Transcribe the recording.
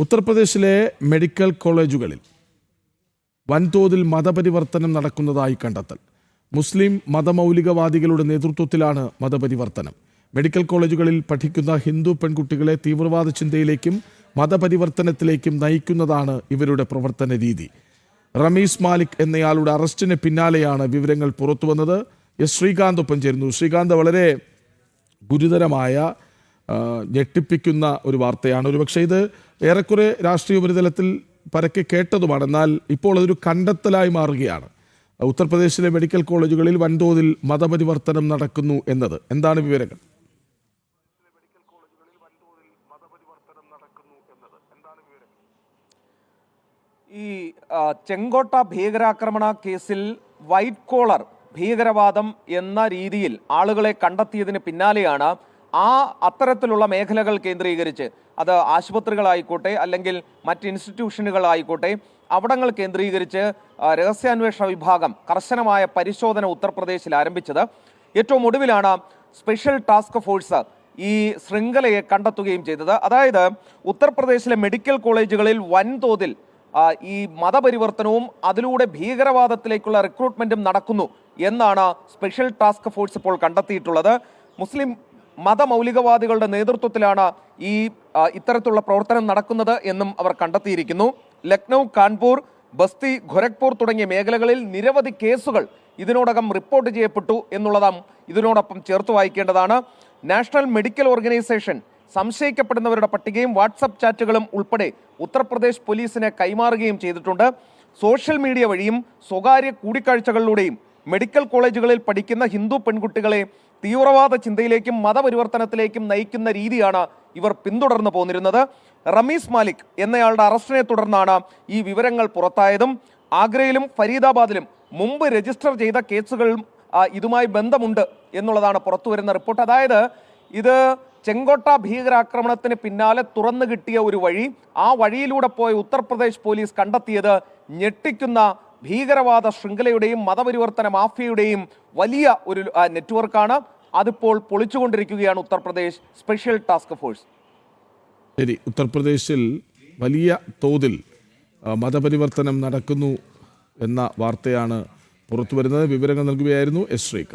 ഉത്തർപ്രദേശിലെ മെഡിക്കൽ കോളേജുകളിൽ വൻതോതിൽ മതപരിവർത്തനം നടക്കുന്നതായി കണ്ടെത്തൽ. മുസ്ലിം മതമൗലികവാദികളുടെ നേതൃത്വത്തിലാണ് മതപരിവർത്തനം. മെഡിക്കൽ കോളേജുകളിൽ പഠിക്കുന്ന ഹിന്ദു പെൺകുട്ടികളെ തീവ്രവാദ ചിന്തയിലേക്കും മതപരിവർത്തനത്തിലേക്കും നയിക്കുന്നതാണ് ഇവരുടെ പ്രവർത്തന രീതി. റമീസ് മാലിക് എന്നയാളുടെ അറസ്റ്റിന് പിന്നാലെയാണ് വിവരങ്ങൾ പുറത്തുവന്നത്. എസ് ശ്രീകാന്ത് ഒപ്പം ചേരുന്നു. ശ്രീകാന്ത് വളരെ ഗുരുതരമായ ഞെട്ടിപ്പിക്കുന്ന ഒരു വാർത്തയാണ്. ഒരുപക്ഷെ ഇത് ഏറെക്കുറെ രാഷ്ട്രീയ ഉപരിതലത്തിൽ പരക്കെ കേട്ടതുമാണ്. എന്നാൽ ഇപ്പോൾ അതൊരു കണ്ടെത്തലായി മാറുകയാണ്. ഉത്തർപ്രദേശിലെ മെഡിക്കൽ കോളേജുകളിൽ വൻതോതിൽ മതപരിവർത്തനം നടക്കുന്നു എന്നത്. എന്താണ് വിവരങ്ങൾ? ഈ ചെങ്കോട്ട ഭീകരാക്രമണ കേസിൽ വൈറ്റ് കോളർ ഭീകരവാദം എന്ന രീതിയിൽ ആളുകളെ കണ്ടെത്തിയതിന് പിന്നാലെയാണ് ആ അത്തരത്തിലുള്ള മേഖലകൾ കേന്ദ്രീകരിച്ച് അത് ആശുപത്രികളായിക്കോട്ടെ അല്ലെങ്കിൽ മറ്റ് ഇൻസ്റ്റിറ്റ്യൂഷനുകളായിക്കോട്ടെ അവിടങ്ങൾ കേന്ദ്രീകരിച്ച് രഹസ്യാന്വേഷണ വിഭാഗം കർശനമായ പരിശോധന ഉത്തർപ്രദേശിൽ ആരംഭിച്ചത്. ഏറ്റവും ഒടുവിലാണ് സ്പെഷ്യൽ ടാസ്ക് ഫോഴ്സ് ഈ ശൃംഖലയെ കണ്ടെത്തുകയും ചെയ്തത്. അതായത് ഉത്തർപ്രദേശിലെ മെഡിക്കൽ കോളേജുകളിൽ വൻതോതിൽ ഈ മതപരിവർത്തനവും അതിലൂടെ ഭീകരവാദത്തിലേക്കുള്ള റിക്രൂട്ട്മെന്റും നടക്കുന്നു എന്നാണ് സ്പെഷ്യൽ ടാസ്ക് ഫോഴ്സ് ഇപ്പോൾ കണ്ടെത്തിയിട്ടുള്ളത്. മുസ്ലിം മതമൗലികവാദികളുടെ നേതൃത്വത്തിലാണ് ഈ ഇത്തരത്തിലുള്ള പ്രവർത്തനം നടക്കുന്നത് എന്നും അവർ കണ്ടെത്തിയിരിക്കുന്നു. ലക്നൗ കാൺപൂർ ബസ്തി ഖൊരഖ്പൂർ തുടങ്ങിയ മേഖലകളിൽ നിരവധി കേസുകൾ ഇതിനോടകം റിപ്പോർട്ട് ചെയ്യപ്പെട്ടു എന്നുള്ളതാം ഇതിനോടൊപ്പം ചേർത്ത് വായിക്കേണ്ടതാണ്. നാഷണൽ മെഡിക്കൽ ഓർഗനൈസേഷൻ സംശയിക്കപ്പെടുന്നവരുടെ പട്ടികയും വാട്സപ്പ് ചാറ്റുകളും ഉൾപ്പെടെ ഉത്തർപ്രദേശ് പോലീസിനെ കൈമാറുകയും ചെയ്തിട്ടുണ്ട്. സോഷ്യൽ മീഡിയ വഴിയും സ്വകാര്യ കൂടിക്കാഴ്ചകളിലൂടെയും മെഡിക്കൽ കോളേജുകളിൽ പഠിക്കുന്ന ഹിന്ദു പെൺകുട്ടികളെ തീവ്രവാദ ചിന്തയിലേക്കും മതപരിവർത്തനത്തിലേക്കും നയിക്കുന്ന രീതിയാണ് ഇവർ പിന്തുടർന്നു പോന്നിരുന്നത്. റമീസ് മാലിക് എന്നയാളുടെ അറസ്റ്റിനെ തുടർന്നാണ് ഈ വിവരങ്ങൾ പുറത്തായതും. ആഗ്രയിലും ഫരീദാബാദിലും മുമ്പ് രജിസ്റ്റർ ചെയ്ത കേസുകളും ഇതുമായി ബന്ധമുണ്ട് എന്നുള്ളതാണ് പുറത്തുവരുന്ന റിപ്പോർട്ട്. അതായത് ഇത് ചെങ്കോട്ട ഭീകരാക്രമണത്തിന് പിന്നാലെ തുറന്നു കിട്ടിയ ഒരു വഴി ആ വഴിയിലൂടെ പോയ ഉത്തർപ്രദേശ് പോലീസ് കണ്ടെത്തിയത് ഞെട്ടിക്കുന്ന ഭീകരവാദ ശൃംഖലയുടെയും മതപരിവർത്തന മാഫിയയുടെയും വലിയ ഒരു നെറ്റ്വർക്കാണ്. അതിപ്പോൾ പൊളിച്ചുകൊണ്ടിരിക്കുകയാണ് ഉത്തർപ്രദേശ് സ്പെഷ്യൽ ടാസ്ക് ഫോഴ്സ്. ശരി ഉത്തർപ്രദേശിൽ വലിയ തോതിൽ മതപരിവർത്തനം നടക്കുന്നു എന്ന വാർത്തയാണ് പുറത്തുവരുന്നത്. വിവരങ്ങൾ നൽകുകയായിരുന്നു എസ് ശ്രീകാന്ത്.